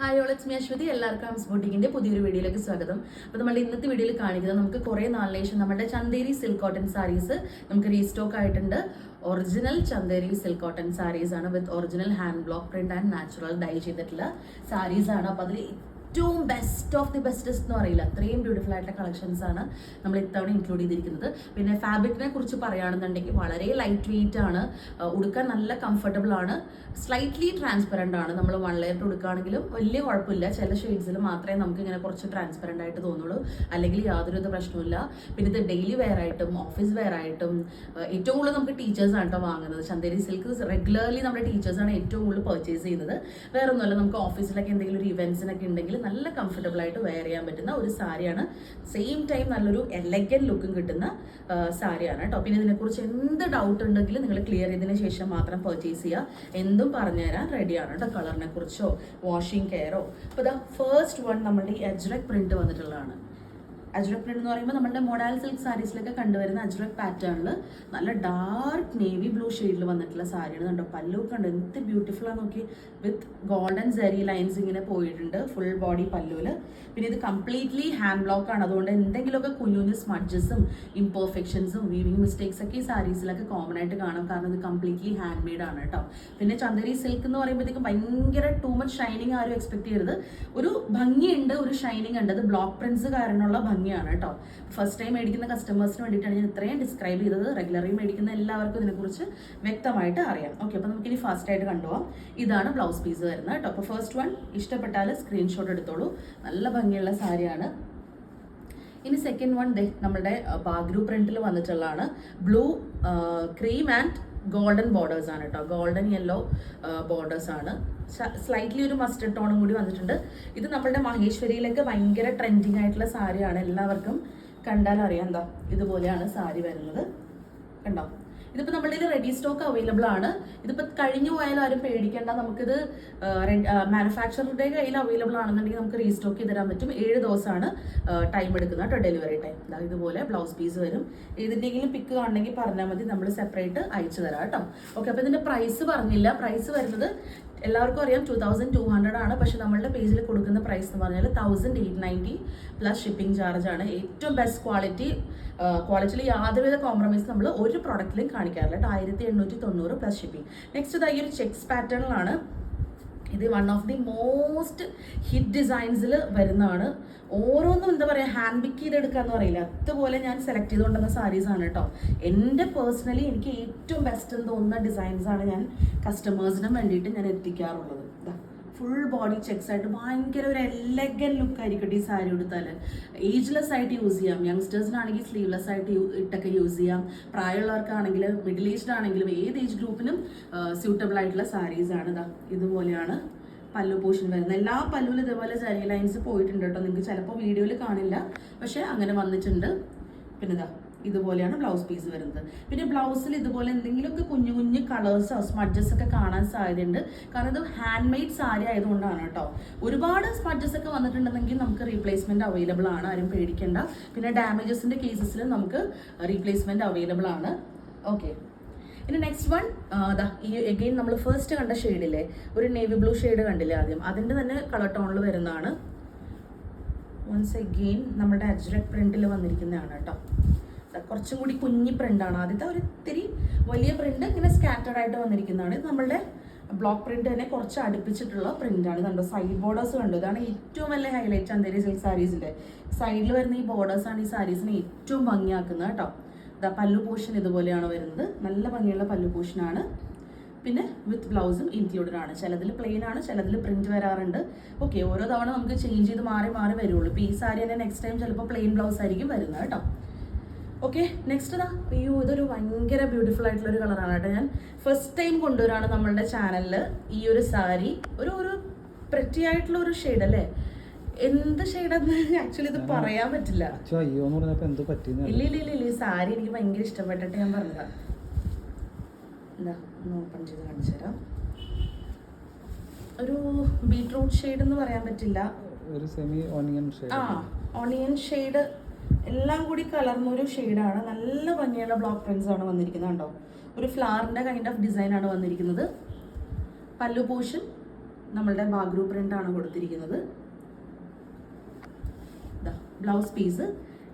Hi all it's me Ashwathy എല്ലാവർക്കും ഹംസ് ബോട്ടിക്കിന്റെ പുതിയൊരു വീഡിയോയിലേക്ക് സ്വാഗതം. അപ്പോൾ നമ്മൾ ഇന്നത്തെ വീഡിയോയിൽ കാണിക്കുന്നത് നമുക്ക് കുറേ നാളിന് നമ്മുടെ ചന്തേരി സിൽക്ക് കോട്ടൺ സാരീസ് നമുക്ക് റീസ്റ്റോക്ക് ആയിട്ടുണ്ട്. Original Chanderi silk cotton saris ആണ് with original hand block print and natural dye ചെയ്തിട്ടുള്ള സാരീസ് ആണ്. അപ്പോൾ അതിൽ ഏറ്റവും ബെസ്റ്റ് ഓഫ് ദി ബെസ്റ്റസ്റ്റ് എന്ന് പറയില്ല. അത്രയും ബ്യൂട്ടിഫുൾ ആയിട്ടുള്ള കളക്ഷൻസ് ആണ് നമ്മൾ ഇത്തവണ ഇൻക്ലൂഡ് ചെയ്തിരിക്കുന്നത്. പിന്നെ ഫാബ്രിക്കിനെ കുറിച്ച് പറയുകയാണെന്നുണ്ടെങ്കിൽ വളരെ ലൈറ്റ് വെയിറ്റ് ആണ് ഉടുക്കാൻ നല്ല കംഫർട്ടബിൾ ആണ്. സ്ലൈറ്റ്ലി ട്രാൻസ്പെറന്റ് ആണ്. നമ്മൾ വൺ ലെയർ ഉടുക്കുകയാണെങ്കിലും വലിയ കുഴപ്പമില്ല. ചില ഷെയ്ഡ്സിൽ മാത്രമേ നമുക്ക് ഇങ്ങനെ കുറച്ച് ട്രാൻസ്പെറന്റ് ആയിട്ട് തോന്നുള്ളൂ. അല്ലെങ്കിൽ യാതൊരു പ്രശ്നമില്ല പിന്നെ ഇത് ഡെയിലി വെയർ ആയിട്ടും ഓഫീസ് വെയർ ആയിട്ടും ഏറ്റവും കൂടുതൽ നമുക്ക് ടീച്ചേഴ്സ് ആണ് കേട്ടോ വാങ്ങുന്നത്. ചന്തേരി സിൽക്ക് റെഗുലർലി നമ്മുടെ ടീച്ചേഴ്സാണ് ഏറ്റവും കൂടുതൽ പർച്ചേസ് ചെയ്യുന്നത്. വേറെ ഒന്നുമല്ല നമുക്ക് ഓഫീസിലൊക്കെ എന്തെങ്കിലും ഒരു ഇവൻസിനൊക്കെ ഉണ്ടെങ്കിൽ നല്ല കംഫർട്ടബിൾ ആയിട്ട് വെയർ ചെയ്യാൻ പറ്റുന്ന ഒരു സാരിയാണ്. സെയിം ടൈം നല്ലൊരു എലഗൻ ലുക്കും കിട്ടുന്ന സാരിയാണ് കേട്ടോ പിന്നെ ഇതിനെക്കുറിച്ച് എന്ത് ഡൗട്ട് ഉണ്ടെങ്കിലും നിങ്ങൾ ക്ലിയർ ചെയ്തതിന് ശേഷം മാത്രം പർച്ചേസ് ചെയ്യുക എന്തും പറഞ്ഞുതരാൻ റെഡിയാണ് കേട്ടോ കളറിനെ കുറിച്ചോ വാഷിംഗ് കെയറോ അപ്പോൾ ഇതാ ഫസ്റ്റ് വൺ നമ്മുടെ ഈ അജ്രക് പ്രിന്റ് വന്നിട്ടുള്ളതാണ്. അജ്രക് പ്രിന്റ് എന്ന് പറയുമ്പോൾ നമ്മുടെ മൊഡാൽ സിൽക്ക് സാരീസിലൊക്കെ കണ്ടുവരുന്ന അജ്രക് പാറ്റേണിൽ നല്ല ഡാർക്ക് നേവി ബ്ലൂ ഷെയ്ഡിൽ വന്നിട്ടുള്ള സാരിയാണ് കണ്ടോ? പല്ലു കണ്ടോ? എന്ത് ബ്യൂട്ടിഫുൾ ആണ് നോക്കി വിത്ത് ഗോൾഡൻ സെറി ലൈൻസ് ഇങ്ങനെ പോയിട്ടുണ്ട്. ഫുൾ ബോഡി പല്ലുവിൽ പിന്നെ ഇത് കംപ്ലീറ്റ്ലി ഹാൻഡ് ബ്ലോക്ക് ആണ്. അതുകൊണ്ട് എന്തെങ്കിലുമൊക്കെ കുഞ്ഞു കുഞ്ഞു സ്മഡ്ജസും ഇംപെർഫെക്ഷൻസും വീവിങ് മിസ്റ്റേക്സ് ഒക്കെ ഈ സാരീസിലൊക്കെ കോമൺ ആയിട്ട് കാണാം. കാരണം ഇത് കംപ്ലീറ്റ്ലി ഹാൻഡ് മെയ്ഡ് ആണ് കേട്ടോ. പിന്നെ ചന്ദരി സിൽക്ക് എന്ന് പറയുമ്പോഴത്തേക്കും ഭയങ്കര ടൂ മച്ച് ഷൈനിങ് ആരും എക്സ്പെക്ട് ചെയ്യരുത്. ഒരു ഭംഗിയുണ്ട് ഒരു ഷൈനിങ് ഉണ്ട്. അത് ബ്ലോക്ക് പ്രിന്റ്സ് കാരണമുള്ള ഭംഗിയാണ് കേട്ടോ. ഫസ്റ്റ് ടൈം മേടിക്കുന്ന കസ്റ്റമേഴ്സിന് വേണ്ടിയിട്ടാണ് ഞാൻ ഇത്രയും ഡിസ്ക്രൈബ് ചെയ്തത്. റെഗുലറി മേടിക്കുന്ന എല്ലാവർക്കും ഇതിനെക്കുറിച്ച് വ്യക്തമായിട്ട് അറിയാം. ഓക്കെ അപ്പോൾ നമുക്കിനി ഫാസ്റ്റ് ആയിട്ട് കണ്ടുപോകാം ഇതാണ് ബ്ലൗസ് പീസ് വരുന്നത് കേട്ടോ. അപ്പോൾ ഫസ്റ്റ് വൺ ഇഷ്ടപ്പെട്ടാൽ സ്ക്രീൻഷോട്ട് എടുത്തോളൂ. നല്ല ഭംഗിയുള്ള സാരിയാണ്. ഇനി സെക്കൻഡ് വൺ ദേ നമ്മുടെ ബാഗ്രൂ പ്രിന്റിൽ വന്നിട്ടുള്ളതാണ്. Blue cream and golden borders ആണ് കേട്ടോ. ഗോൾഡൻ യെല്ലോ ബോർഡേഴ്സ് ആണ്. സ്ലൈറ്റ്ലി ഒരു മസ്റ്റർഡ് ടോണും കൂടി വന്നിട്ടുണ്ട്. ഇത് നമ്മളുടെ മഹേശ്വരിയിലൊക്കെ ഭയങ്കര ട്രെൻഡിങ് ആയിട്ടുള്ള സാരിയാണ്. എല്ലാവർക്കും കണ്ടാൽ അറിയാം എന്താ ഇതുപോലെയാണ് സാരി വരുന്നത്. കണ്ടോ? ഇതിപ്പോൾ നമ്മുടെ കയ്യിൽ റെഡി സ്റ്റോക്ക് അവൈലബിൾ ആണ്. ഇതിപ്പോൾ കഴിഞ്ഞു പോയാലും ആരും പേടിക്കേണ്ട. നമുക്കിത് മാനുഫാക്ചറുടെ കയ്യിൽ അവൈലബിൾ ആണെന്നുണ്ടെങ്കിൽ നമുക്ക് റീസ്റ്റോക്ക് ചെയ്ത് തരാൻ പറ്റും. ഏഴ് ദിവസമാണ് ടൈം എടുക്കുന്ന കേട്ടോ ഡെലിവറി ടൈം ഇതാ ഇതുപോലെ ബ്ലൗസ് പീസ് വരും. ഏതിന്റെങ്കിലും പിക്ക് കാണണമെങ്കിൽ പറഞ്ഞാൽ മതി. നമ്മൾ സെപ്പറേറ്റ് അയച്ചു തരാം കേട്ടോ. ഓക്കെ അപ്പോൾ ഇതിന്റെ പ്രൈസ് പറഞ്ഞില്ല. പ്രൈസ് വരുന്നത് എല്ലാവർക്കും അറിയാം ടു തൗസൻഡ് ടു ഹൺഡ്രഡ് ആണ്. പക്ഷെ നമ്മളുടെ പേജിൽ കൊടുക്കുന്ന പ്രൈസ് എന്ന് പറഞ്ഞാൽ thousand eight ninety plus shipping charge ആണ്. ഏറ്റവും ബെസ്റ്റ് ക്വാളിറ്റി ക്വാളിറ്റിയിൽ യാതൊരുവിധ കോംപ്രമൈസ് നമ്മൾ ഒരു പ്രോഡക്റ്റിലും കാണിക്കാറില്ല. ആയിരത്തി എണ്ണൂറ്റി തൊണ്ണൂറ് പ്ലസ് ഷിപ്പിംഗ് നെക്സ്റ്റ് ഇതായി ഒരു ചെക്സ് പാറ്റേണിലാണ് ഇത് one of the most hit ഡിസൈൻസിൽ വരുന്നതാണ്. ഓരോന്നും എന്താ പറയുക ഹാൻഡ് പിക്ക് ചെയ്തെടുക്കുക എന്ന് പറയില്ല. അതുപോലെ ഞാൻ സെലക്ട് ചെയ്തുകൊണ്ടുവന്ന സാരീസാണ് കേട്ടോ എന്റെ പേഴ്സണലി എനിക്ക് ഏറ്റവും ബെസ്റ്റ് എന്ന് തോന്നുന്ന ഡിസൈൻസാണ് ഞാൻ കസ്റ്റമേഴ്സിനും വേണ്ടിയിട്ട് ഞാൻ എത്തിക്കാറുള്ളത്. ഫുൾ ബോഡി ചെക്സ് ആയിട്ട് ഭയങ്കര ഒരു എലഗൻ ലുക്ക് ആയിരിക്കട്ടെ ഈ സാരി എടുത്താൽ ഏജ്ലെസ് ആയിട്ട് യൂസ് ചെയ്യാം. യങ്സ്റ്റേഴ്സിനാണെങ്കിൽ സ്ലീവ്ലെസ് ആയിട്ട് ഇട്ടൊക്കെ യൂസ് ചെയ്യാം. പ്രായമുള്ളവർക്കാണെങ്കിൽ മിഡിൽ ഏജ്ഡ് ആണെങ്കിലും ഏത് ഏജ് ഗ്രൂപ്പിനും സ്യൂട്ടബിൾ ആയിട്ടുള്ള സാരീസ് ആണ് ഇതാ ഇതുപോലെയാണ് പല്ലു പോഷൻ വരുന്നത്. എല്ലാ പല്ലുവിലും ഇതേപോലെ ജരി ലൈൻസ് പോയിട്ടുണ്ട് കേട്ടോ. നിങ്ങൾക്ക് ചിലപ്പോൾ വീഡിയോയിൽ കാണില്ല. പക്ഷേ അങ്ങനെ വന്നിട്ടുണ്ട്. പിന്നെ ഇതാ ഇതുപോലെയാണ് ബ്ലൗസ് പീസ് വരുന്നത്. പിന്നെ ബ്ലൗസിൽ ഇതുപോലെ എന്തെങ്കിലുമൊക്കെ കുഞ്ഞു കുഞ്ഞു കളേഴ്സോ സ്മഡ്ജസ് ഒക്കെ കാണാൻ സാധ്യതയുണ്ട്. കാരണം ഇത് ഹാൻഡ് മെയ്ഡ് സാരി ആയതുകൊണ്ടാണ് കേട്ടോ. ഒരുപാട് സ്മഡ്ജസ് ഒക്കെ വന്നിട്ടുണ്ടെങ്കിൽ നമുക്ക് റീപ്ലേസ്മെന്റ് അവൈലബിൾ ആണ്. ആരും പേടിക്കേണ്ട. പിന്നെ ഡാമേജസിന്റെ കേസസിൽ നമുക്ക് റീപ്ലേസ്മെന്റ് അവൈലബിൾ ആണ്. ഓക്കെ ഇനി നെക്സ്റ്റ് വൺ അതാ ഈ എഗെയിൻ നമ്മൾ ഫസ്റ്റ് കണ്ട ഷെയ്ഡില്ലേ ഒരു നേവി ബ്ലൂ ഷെയ്ഡ് കണ്ടില്ലേ ആദ്യം? അതിന്റെ തന്നെ കളർ ടോണിൽ വരുന്നതാണ്. വൺസ് എഗെയിൻ നമ്മുടെ അജ്രക് പ്രിന്റിൽ വന്നിരിക്കുന്നതാണ് കേട്ടോ. കുറച്ചും കൂടി കുഞ്ഞി പ്രിന്റാണ് ആദ്യത്തെ ഒരു ഇത്തിരി വലിയ പ്രിന്റ് ഇങ്ങനെ സ്കാറ്റേഡ് ആയിട്ട് വന്നിരിക്കുന്നതാണ്. ഇത് നമ്മളുടെ ബ്ലോക്ക് പ്രിന്റ് തന്നെ കുറച്ച് അടുപ്പിച്ചിട്ടുള്ള പ്രിന്റാണ് കണ്ടോ? സൈഡ് ബോർഡേഴ്സ് കണ്ടു? ഇതാണ് ഏറ്റവും വലിയ ഹൈലൈറ്റ് അന്തേരി സിൽക്ക് സാരീസിന്റെ സൈഡിൽ വരുന്ന ഈ ബോർഡേഴ്സ് ആണ് ഈ സാരീസിനെ ഏറ്റവും ഭംഗിയാക്കുന്നത് കേട്ടോ. ഇതാ പല്ലു പോഷൻ ഇതുപോലെയാണ് വരുന്നത്. നല്ല ഭംഗിയുള്ള പല്ലു പോഷനാണ് പിന്നെ വിത്ത് ബ്ലൗസും ഇൻക്ലൂഡഡ് ആണ്. ചിലതിൽ പ്ലെയിൻ ആണ് ചിലതിൽ പ്രിന്റ് വരാറുണ്ട്. ഓക്കെ ഓരോ തവണ നമുക്ക് ചേഞ്ച് ചെയ്ത് മാറി മാറി വരുള്ളൂ. ഇപ്പോൾ ഈ സാരി തന്നെ നെക്സ്റ്റ് ടൈം ചിലപ്പോൾ പ്ലെയിൻ ബ്ലൗസ് ആയിരിക്കും വരുന്നത് കേട്ടോ. ഓക്കെ നെക്സ്റ്റ് ഇതാ. അയ്യോ ഇതൊരു ഭയങ്കര ബ്യൂട്ടിഫുൾ ആയിട്ടുള്ള ഒരു കളറാണ് കേട്ടോ ഞാൻ. ഫസ്റ്റ് ടൈം കൊണ്ടുവരാണ് നമ്മളുടെ ചാനലിൽ ഈ ഒരു സാരി ഒരു ഒരു പ്രറ്റി ആയിട്ടുള്ള ഒരു ഷെയ്ഡ് അല്ലേ? എന്ത് ഷെയ്ഡെന്ന് ആക്ച്വലി ഇത് പറയാൻ പറ്റില്ല. ഇല്ല ഇല്ല ഇല്ല ഈ സാരി എനിക്ക് ഭയങ്കര ഇഷ്ടപ്പെട്ടിട്ട് ഞാൻ പറഞ്ഞതാ. എന്താ ഒന്ന് ഓപ്പൺ ചെയ്ത് കാണിച്ചു തരാം. ഒരു ബീട്രൂട്ട് ഷെയ്ഡ് എന്ന് പറയാൻ പറ്റില്ല. ഒരു സെമി ഓണിയൻ ആ ഓണിയൻ ഷെയ്ഡ് എല്ലാം കൂടി കലർന്ന ഒരു ഷെയ്ഡാണ് നല്ല ഭംഗിയുള്ള ബ്ലോക്ക് പ്രിൻസ് ആണ് വന്നിരിക്കുന്നത് കണ്ടോ? ഒരു ഫ്ലാറിന്റെ കൈൻഡ് ഓഫ് ഡിസൈൻ ആണ് വന്നിരിക്കുന്നത്. പല്ലു പോഷൻ നമ്മളുടെ ബാഗ്രൂ പ്രിന്റ് ആണ് കൊടുത്തിരിക്കുന്നത്. ബ്ലൗസ് പീസ്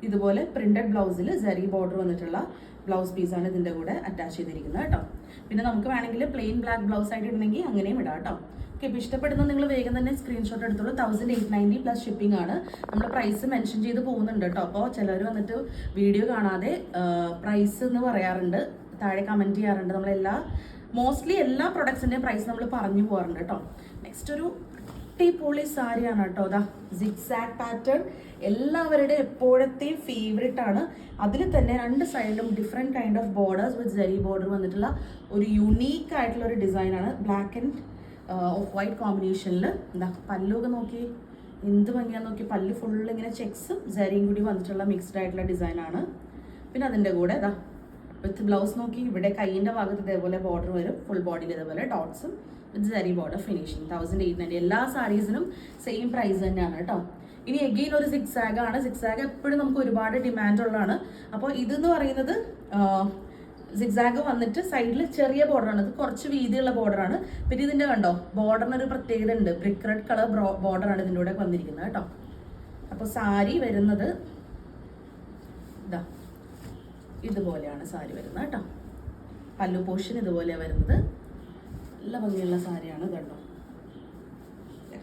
ഇതുപോലെ പ്രിന്റഡ് ബ്ലൗസിൽ ജെറി ബോർഡർ വന്നിട്ടുള്ള ബ്ലൗസ് പീസാണ് ഇതിന്റെ കൂടെ അറ്റാച്ച് ചെയ്തിരിക്കുന്നത് കേട്ടോ. പിന്നെ നമുക്ക് വേണമെങ്കിൽ പ്ലെയിൻ ബ്ലാക്ക് ബ്ലൗസ് ആയിട്ട് ഇടണമെങ്കിൽ അങ്ങനെയും ഇടാം കേട്ടോ. ഓക്കെ ഇപ്പോൾ നിങ്ങൾ വേഗം തന്നെ സ്ക്രീൻഷോട്ട് എടുത്തോളൂ. Thousand eight ninety plus shipping ആണ്. നമ്മൾ പ്രൈസ് മെൻഷൻ ചെയ്ത് പോകുന്നുണ്ട് കേട്ടോ അപ്പോൾ ചിലർ വന്നിട്ട് വീഡിയോ കാണാതെ പ്രൈസ് എന്ന് പറയാറുണ്ട്. താഴെ കമന്റ് ചെയ്യാറുണ്ട്. നമ്മളെല്ലാ മോസ്റ്റ്ലി എല്ലാ പ്രൊഡക്ട്സിന്റെയും പ്രൈസ് നമ്മൾ പറഞ്ഞു പോകാറുണ്ട് കേട്ടോ നെക്സ്റ്റ് ഒരു അടിപൊളി സാരിയാണ് കേട്ടോ അതാ സിക്സാക് പാറ്റേൺ എല്ലാവരുടെ എപ്പോഴത്തെയും ഫേവറേറ്റ് ആണ്. അതിൽ തന്നെ രണ്ട് സൈഡിലും different kind of borders with zari border വന്നിട്ടുള്ള ഒരു യുണീക്ക് ആയിട്ടുള്ള ഒരു ഡിസൈനാണ് ബ്ലാക്ക് ആൻഡ് ഓഫ് വൈറ്റ് കോമ്പിനേഷനിൽ എന്താ പല്ലൊക്കെ നോക്കി എന്ത് ഭംഗിയാന്ന് നോക്കി പല്ല് ഫുൾ ഇങ്ങനെ ചെക്സും ജരിയും കൂടി വന്നിട്ടുള്ള മിക്സ്ഡ് ആയിട്ടുള്ള ഡിസൈനാണ് പിന്നെ അതിന്റെ കൂടെ ഇതാ വിത്ത് ബ്ലൗസ് നോക്കി ഇവിടെ കൈയിന്റെ ഭാഗത്ത് ഇതേപോലെ ബോർഡർ വരും ഫുൾ ബോഡിയിൽ ഇതേപോലെ ഡോട്ട്സും with zari border finishing thousand eight ninety എല്ലാ സാരീസിനും സെയിം പ്രൈസ് തന്നെയാണ് കേട്ടോ ഇനി എഗെയിൻ ഒരു സിക്സ് ആഗ് ആണ്. സിക്സ് ആഗ് എപ്പോഴും നമുക്ക് ഒരുപാട് ഡിമാൻഡ് ഉള്ളതാണ്. അപ്പോൾ ഇതെന്ന് പറയുന്നത് സിക്സാഗ് വന്നിട്ട് സൈഡിൽ ചെറിയ ബോർഡറാണ് ഇത് കുറച്ച് വീതിയുള്ള ബോർഡറാണ് പിന്നെ ഇതിന്റെ കണ്ടോ? ബോർഡറിന് ഒരു പ്രത്യേകത ഉണ്ട്. ബ്രിക്ക് റെഡ് കളർ ബോർഡറാണ് ഇതിന്റെ കൂടെ വന്നിരിക്കുന്നത് കേട്ടോ. അപ്പോൾ സാരി വരുന്നത് ഇതാ ഇതുപോലെയാണ് സാരി വരുന്നത് കേട്ടോ. പല്ലു പോഷൻ ഇതുപോലെയാണ് വരുന്നത്. നല്ല ഭംഗിയുള്ള സാരിയാണ് കണ്ടോ?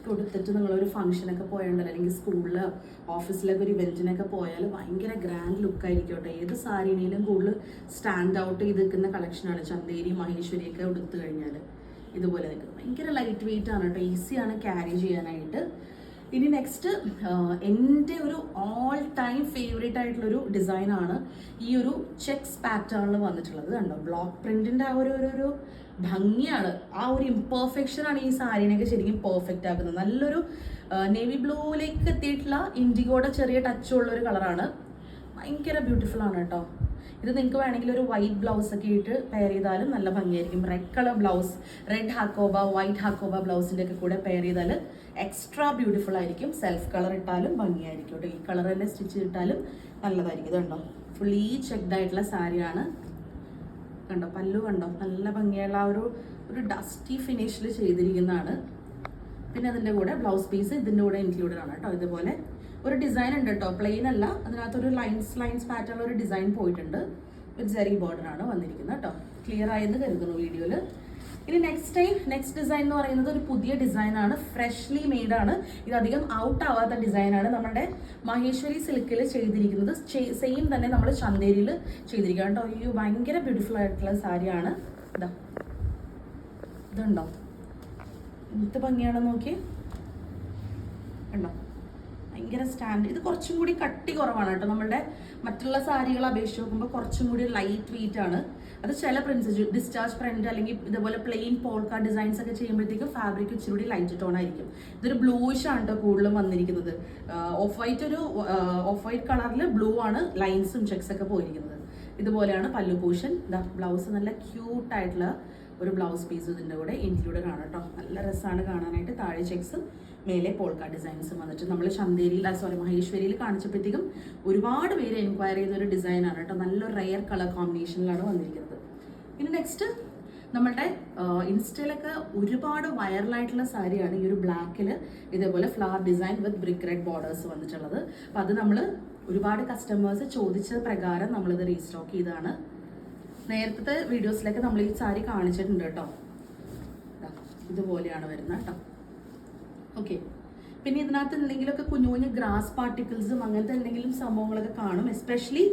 ഇതൊക്കെ ഉടുത്തിട്ട് നിങ്ങളൊരു ഫംഗ്ഷനൊക്കെ പോയാണ്ടല്ലോ? അല്ലെങ്കിൽ സ്കൂളിൽ ഓഫീസിലൊക്കെ ഒരു ഇവന്റിനൊക്കെ പോയാൽ ഭയങ്കര ഗ്രാൻഡ് ലുക്ക് ആയിരിക്കും കേട്ടോ. ഏത് സാരിനേലും കൂടുതൽ സ്റ്റാൻഡ് ഔട്ട് ചെയ്ത് നിൽക്കുന്ന കളക്ഷനാണ് ചന്തേരി മഹേശ്വരിയൊക്കെ ഉടുത്തു കഴിഞ്ഞാൽ ഇതുപോലെ നിൽക്കുന്നത് ഭയങ്കര ലൈറ്റ് വെയിറ്റ് ആണ് കേട്ടോ. ഈസിയാണ് ക്യാരി ചെയ്യാനായിട്ട്. ഇനി നെക്സ്റ്റ് എന്റെ ഒരു ഓൾ ടൈം ഫേവറേറ്റ് ആയിട്ടുള്ളൊരു ഡിസൈനാണ് ഈ ഒരു ചെക്സ് പാറ്റേണിൽ വന്നിട്ടുള്ളത് കണ്ടോ? ബ്ലോക്ക് പ്രിന്റിന്റെ ആ ഒരു ഒരു ഭംഗിയാണ്. ആ ഒരു ഇംപെർഫെക്ഷൻ ആണ് ഈ സാരീനെയൊക്കെ ശരിക്കും പെർഫെക്റ്റ് ആക്കുന്നത്. നല്ലൊരു നേവി ബ്ലൂവിലേക്ക് എത്തിയിട്ടുള്ള ഇൻഡിഗോയുടെ ചെറിയ ടച്ച് ഉള്ള ഒരു കളറാണ് ഭയങ്കര ബ്യൂട്ടിഫുൾ ആണ് കേട്ടോ. ഇത് നിങ്ങൾക്ക് വേണമെങ്കിൽ ഒരു വൈറ്റ് ബ്ലൗസ് ഒക്കെ ഇട്ട് പെയർ ചെയ്താലും നല്ല ഭംഗിയായിരിക്കും. Red colour blouse red Hakoba white Hakoba ബ്ലൗസിന്റെ ഒക്കെ കൂടെ പെയർ ചെയ്താൽ എക്സ്ട്രാ ബ്യൂട്ടിഫുൾ ആയിരിക്കും. സെൽഫ് കളർ ഇട്ടാലും ഭംഗിയായിരിക്കും കേട്ടോ. ഈ കളർ തന്നെ സ്റ്റിച്ച് ഇട്ടാലും നല്ലതായിരിക്കും. ഇതുണ്ടോ? ഫുള്ളി ചെക്ഡ് ആയിട്ടുള്ള സാരിയാണ്. കണ്ടോ? പല്ലു കണ്ടോ? നല്ല ഭംഗിയുള്ള ആ ഒരു ഒരു ഡസ്റ്റി ഫിനിഷിൽ ചെയ്തിരിക്കുന്നതാണ്. പിന്നെ അതിന്റെ കൂടെ ബ്ലൗസ് പീസ് ഇതിന്റെ കൂടെ ഇൻക്ലൂഡഡ് ആണ് കേട്ടോ. ഇതുപോലെ ഒരു ഡിസൈൻ ഉണ്ട് കേട്ടോ. പ്ലെയിൻ അല്ല. അതിനകത്തൊരു ലൈൻസ് ലൈൻസ് പാറ്റേൺ ഒരു ഡിസൈൻ പോയിട്ടുണ്ട്. ഒരു ജെറി ബോർഡർ ആണ് വന്നിരിക്കുന്നത് കേട്ടോ. ക്ലിയർ ആയെന്ന് കരുതുന്നു വീഡിയോയിൽ ഇനി നെക്സ്റ്റ് ടൈം നെക്സ്റ്റ് ഡിസൈൻ എന്ന് പറയുന്നത് ഒരു പുതിയ ഡിസൈനാണ് ഫ്രഷ്ലി മെയ്ഡ് ആണ്. ഇത് അധികം ഔട്ട് ആവാത്ത ഡിസൈനാണ് നമ്മുടെ മഹേശ്വരി സിൽക്കിൽ ചെയ്തിരിക്കുന്നത്. സെയിം തന്നെ നമ്മൾ ചന്തേരിയിൽ ചെയ്തിരിക്കുക കേട്ടോ. ഈ ഭയങ്കര ബ്യൂട്ടിഫുൾ ആയിട്ടുള്ള സാരിയാണ്. ഇതാ ഇതുണ്ടോ? എന്ത് ഭംഗിയാണെന്ന് നോക്കി ഉണ്ടോ ഭയങ്കര സ്റ്റാൻഡ് ഇത് കുറച്ചും കൂടി കട്ടി കുറവാണ് കേട്ടോ നമ്മളുടെ മറ്റുള്ള സാരികൾ അപേക്ഷിച്ച് നോക്കുമ്പോൾ കുറച്ചും കൂടി ലൈറ്റ് വെയിറ്റ് ആണ്. അത് ചില പ്രിൻസ് ഡിസ്ചാർജ് പ്രിന്റ് അല്ലെങ്കിൽ ഇതുപോലെ പ്ലെയിൻ പോൾക്ക ഡിസൈൻസ് ഒക്കെ ചെയ്യുമ്പോഴത്തേക്കും ഫാബ്രിക് ഇച്ചിരി കൂടി ലൈറ്റ് ടോൺ ആയിരിക്കും. ഇതൊരു ബ്ലൂയിഷ് ആണ് കേട്ടോ കൂടുതലും വന്നിരിക്കുന്നത്. ഓഫ് വൈറ്റ് ഒരു ഓഫ് വൈറ്റ് കളറിൽ ബ്ലൂ ആണ് ലൈൻസും ചെക്സ് ഒക്കെ പോയിരിക്കുന്നത്. ഇതുപോലെയാണ് പല്ലു പൂഷൻ ബ്ലൗസ് നല്ല ക്യൂട്ട് ആയിട്ടുള്ള ഒരു ബ്ലൗസ് പീസ് ഇതിന്റെ കൂടെ ഇൻക്ലൂഡഡ് ആണ് കേട്ടോ നല്ല രസമാണ് കാണാനായിട്ട്. താഴെ ചെക്സും മേലെ പോൾക്ക ഡിസൈൻസും വന്നിട്ട് നമ്മൾ ചന്തേരിയിൽ സോറി മഹേശ്വരിയിൽ കാണിച്ചപ്പോഴത്തേക്കും ഒരുപാട് പേര് എൻക്വയർ ചെയ്ത ഒരു ഡിസൈനാണ് കേട്ടോ നല്ലൊരു റയർ കളർ കോമ്പിനേഷനിലാണ് വന്നിരിക്കുന്നത്. ഇനി നെക്സ്റ്റ് നമ്മളുടെ ഇൻസ്റ്റയിലൊക്കെ ഒരുപാട് വൈറലായിട്ടുള്ള സാരിയാണ് ഈ ഒരു ബ്ലാക്കിൽ ഇതേപോലെ flower design with brick red borders വന്നിട്ടുള്ളത്. അപ്പോൾ അത് നമ്മൾ ഒരുപാട് കസ്റ്റമേഴ്സ് ചോദിച്ച പ്രകാരം നമ്മളിത് റീസ്റ്റോക്ക് ചെയ്താണ്. നേരത്തെ വീഡിയോസിലൊക്കെ നമ്മൾ ഈ സാരി കാണിച്ചിട്ടുണ്ട് കേട്ടോ. ഇതുപോലെയാണ് വരുന്നത് കേട്ടോ. ഓക്കെ പിന്നെ ഇതിനകത്ത് എന്തെങ്കിലുമൊക്കെ കുഞ്ഞു കുഞ്ഞു ഗ്രാസ് പാർട്ടിക്കിൾസും അങ്ങനത്തെ എന്തെങ്കിലും സംഭവങ്ങളൊക്കെ കാണും. എസ്പെഷ്യലി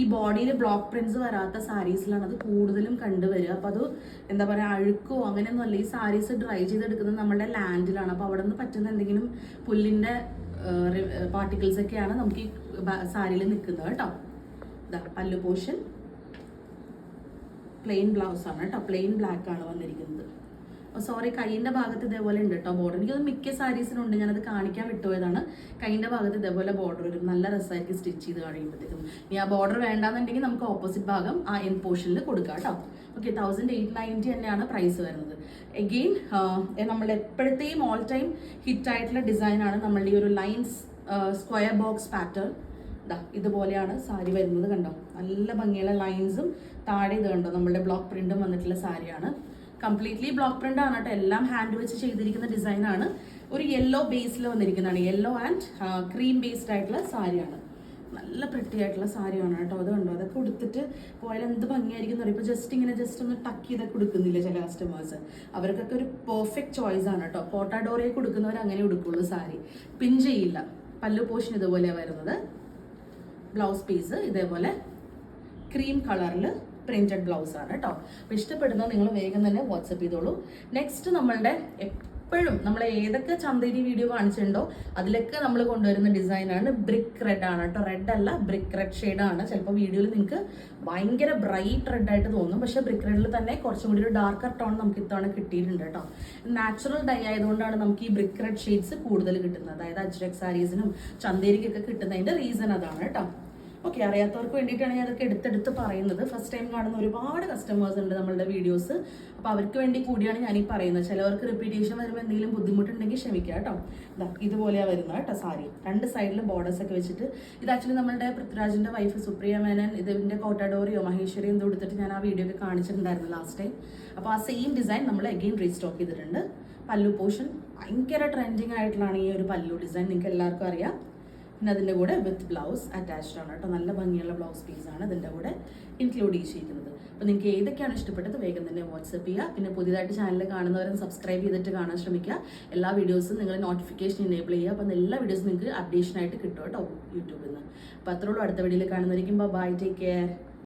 ഈ ബോഡിയിൽ ബ്ലോക്ക് പ്രിന്റ്സ് വരാത്ത സാരീസിലാണ് അത് കൂടുതലും കണ്ടുവരിക. അപ്പോൾ അത് എന്താ പറയുക അഴുക്കോ അങ്ങനെയൊന്നും അല്ല. ഈ സാരീസ് ഡ്രൈ ചെയ്തെടുക്കുന്നത് നമ്മുടെ ലാൻഡിലാണ് അപ്പോൾ അവിടെ നിന്ന് പറ്റുന്ന എന്തെങ്കിലും പുല്ലിന്റെ പാർട്ടിക്കിൾസ് ഒക്കെയാണ് നമുക്ക് ഈ സാരിയിൽ നിൽക്കുന്നത് കേട്ടോ. ഇതാ പല്ലു പോഷൻ പ്ലെയിൻ ബ്ലൗസ് ആണ് കേട്ടോ. പ്ലെയിൻ ബ്ലാക്ക് ആണ് വന്നിരിക്കുന്നത്. സോറി കൈയിന്റെ ഭാഗത്ത് ഇതേപോലെ ഉണ്ട് കേട്ടോ ബോർഡർ എനിക്കത് മിക്ക സാരീസിനുണ്ട് ഞാനത് കാണിക്കാൻ വിട്ടുപോയതാണ് കൈയിന്റെ ഭാഗത്ത് ഇതേപോലെ ബോർഡർ വരും നല്ല രസമായിരിക്കും സ്റ്റിച്ച് ചെയ്ത് കഴിയുമ്പോഴത്തേക്കും ഇനി ആ ബോർഡർ വേണ്ടാന്നുണ്ടെങ്കിൽ നമുക്ക് ഓപ്പോസിറ്റ് ഭാഗം ആ എൻ പോർഷനിൽ കൊടുക്കാം കേട്ടോ ഓക്കെ തൗസൻഡ് എയ്റ്റ് നയന്റി തന്നെയാണ് പ്രൈസ് വരുന്നത്. എഗെയിൻ നമ്മൾ എപ്പോഴത്തെയും ഓൾ ടൈം ഹിറ്റ് ആയിട്ടുള്ള ഡിസൈനാണ് നമ്മളുടെ ഈ ഒരു ലൈൻസ് സ്ക്വയർ ബോക്സ് പാറ്റേൺ ഇതാ ഇതുപോലെയാണ് സാരി വരുന്നത് കണ്ടോ? നല്ല ഭംഗിയുള്ള ലൈൻസും താഴെ ഇത് കണ്ടോ? നമ്മളുടെ ബ്ലോക്ക് പ്രിന്റും വന്നിട്ടുള്ള സാരിയാണ്. കംപ്ലീറ്റ്ലി ബ്ലോക്ക് പ്രിന്റ് ആണ് കേട്ടോ. എല്ലാം ഹാൻഡ് വെച്ച് ചെയ്തിരിക്കുന്ന ഡിസൈനാണ് ഒരു യെല്ലോ ബേസിൽ വന്നിരിക്കുന്നതാണ്. യെല്ലോ ആൻഡ് ക്രീം ബേസ്ഡ് ആയിട്ടുള്ള സാരിയാണ്. നല്ല പ്രിട്ടി ആയിട്ടുള്ള സാരിയാണ് കേട്ടോ. അത് കണ്ടോ? അതൊക്കെ കൊടുത്തിട്ട് പോയാൽ എന്ത് ഭംഗിയായിരിക്കും എന്ന് ഇപ്പോൾ ജസ്റ്റ് ഇങ്ങനെ ജസ്റ്റ് ഒന്ന് ടക്ക് ചെയ്തൊക്കെ കൊടുക്കുന്നില്ല ചില കസ്റ്റമേഴ്സ് അവർക്കൊക്കെ ഒരു പെർഫെക്റ്റ് ചോയ്സ് ആണ് കേട്ടോ. കോട്ടാഡോറിയെ കൊടുക്കുന്നവർ അങ്ങനെ ഉടുക്കുള്ളൂ സാരി. പിൻ ചെയ്യില്ല. പല്ലു പോഷൻ ഇതുപോലെയാണ് വരുന്നത്. ബ്ലൗസ് പീസ് ഇതേപോലെ ക്രീം കളറിൽ പ്രിന്റഡ് ബ്ലൗസ് ആണ് കേട്ടോ അപ്പോൾ ഇഷ്ടപ്പെടുന്ന നിങ്ങൾ വേഗം തന്നെ വാട്സപ്പ് ചെയ്തോളൂ. നെക്സ്റ്റ് നമ്മളുടെ എപ്പോഴും നമ്മൾ ഏതൊക്കെ ചന്തേരി വീഡിയോ കാണിച്ചിട്ടുണ്ടോ അതിലൊക്കെ നമ്മൾ കൊണ്ടുവരുന്ന ഡിസൈനാണ് ബ്രിക്ക് റെഡ് ആണ് കേട്ടോ റെഡ് അല്ല ബ്രിക്ക് റെഡ് ഷെയ്ഡാണ് ചിലപ്പോൾ വീഡിയോയിൽ നിങ്ങൾക്ക് ഭയങ്കര ബ്രൈറ്റ് റെഡ് ആയിട്ട് തോന്നും. പക്ഷേ ബ്രിക്ക് റെഡിൽ തന്നെ കുറച്ചും കൂടി ഒരു ഡാർക്കർ ടോൺ നമുക്ക് ഇത്തവണ കിട്ടിയിട്ടുണ്ട് കേട്ടോ നാച്ചുറൽ ഡൈ ആയതുകൊണ്ടാണ് നമുക്ക് ഈ ബ്രിക്ക് റെഡ് ഷെയ്ഡ്സ് കൂടുതൽ കിട്ടുന്നത്. അതായത് അജ്രക് സാരീസിനും ചന്തേരിക്കൊക്കെ കിട്ടുന്നതിന്റെ റീസൺ അതാണ് കേട്ടോ ഓക്കെ അറിയാത്തവർക്ക് വേണ്ടിയിട്ടാണ് ഞാൻ അതൊക്കെ എടുത്തെടുത്ത് പറയുന്നത്. ഫസ്റ്റ് ടൈം കാണുന്ന ഒരുപാട് കസ്റ്റമേഴ്സ് ഉണ്ട് നമ്മളുടെ വീഡിയോസ് അപ്പോൾ അവർക്ക് വേണ്ടി കൂടിയാണ് ഞാൻ ഈ പറയുന്നത്. ചിലവർക്ക് റിപ്പീറ്റേഷൻ വരുമ്പോൾ എന്തെങ്കിലും ബുദ്ധിമുട്ടുണ്ടെങ്കിൽ ക്ഷമിക്കുക കേട്ടോ. ഇതാ ഇതുപോലെയാണ് വരുന്നത് കേട്ടോ സാരി. രണ്ട് സൈഡിലും ബോർഡേഴ്സ് ഒക്കെ വെച്ചിട്ട്. ഇത് ആക്ച്വലി നമ്മുടെ പൃഥ്വിരാജിന്റെ വൈഫ് സുപ്രിയ മേനൻ ഇതിന്റെ കോട്ടാഡോറിയോ മഹേശ്വരി എന്തോ എടുത്തിട്ട് ഞാൻ ആ വീഡിയോ ഒക്കെ കാണിച്ചിട്ടുണ്ടായിരുന്നു ലാസ്റ്റ് ടൈം അപ്പോൾ ആ സെയിം ഡിസൈൻ നമ്മൾ അഗെയിൻ റീസ്റ്റോക്ക് ചെയ്തിട്ടുണ്ട്. പല്ലു പോഷൻ. ഭയങ്കര ട്രെൻഡിങ് ആയിട്ടുള്ളതാണ് ഈ ഒരു പല്ലു ഡിസൈൻ നിങ്ങൾക്ക് എല്ലാവർക്കും അറിയാം. പിന്നെ അതിന്റെ കൂടെ വിത്ത് ബ്ലൗസ് അറ്റാച്ച്ഡ് ആണ് കേട്ടോ. നല്ല ഭംഗിയുള്ള ബ്ലൗസ് പീസാണ് അതിന്റെ കൂടെ ഇൻക്ലൂഡ് ചെയ്തിരിക്കുന്നത്. അപ്പോൾ നിങ്ങൾക്ക് ഏതൊക്കെയാണ് ഇഷ്ടപ്പെട്ടത് വേഗം തന്നെ വാട്സപ്പ് ചെയ്യുക. പിന്നെ പുതിയതായിട്ട് ചാനൽ കാണുന്നവരും സബ്സ്ക്രൈബ് ചെയ്തിട്ട് കാണാൻ ശ്രമിക്കുക. എല്ലാ വീഡിയോസും നിങ്ങൾ നോട്ടിഫിക്കേഷൻ എനേബിൾ ചെയ്യുക. അപ്പോൾ എല്ലാ വീഡിയോസും നിങ്ങൾക്ക് അപ്ഡേഷനായിട്ട് കിട്ടും കേട്ടോ യൂട്യൂബിൽ നിന്ന് അപ്പോൾ അത്രയുള്ളൂ അടുത്ത വീഡിയോയിൽ കാണുന്നതായിരിക്കും ബൈ ടേക്ക് കെയർ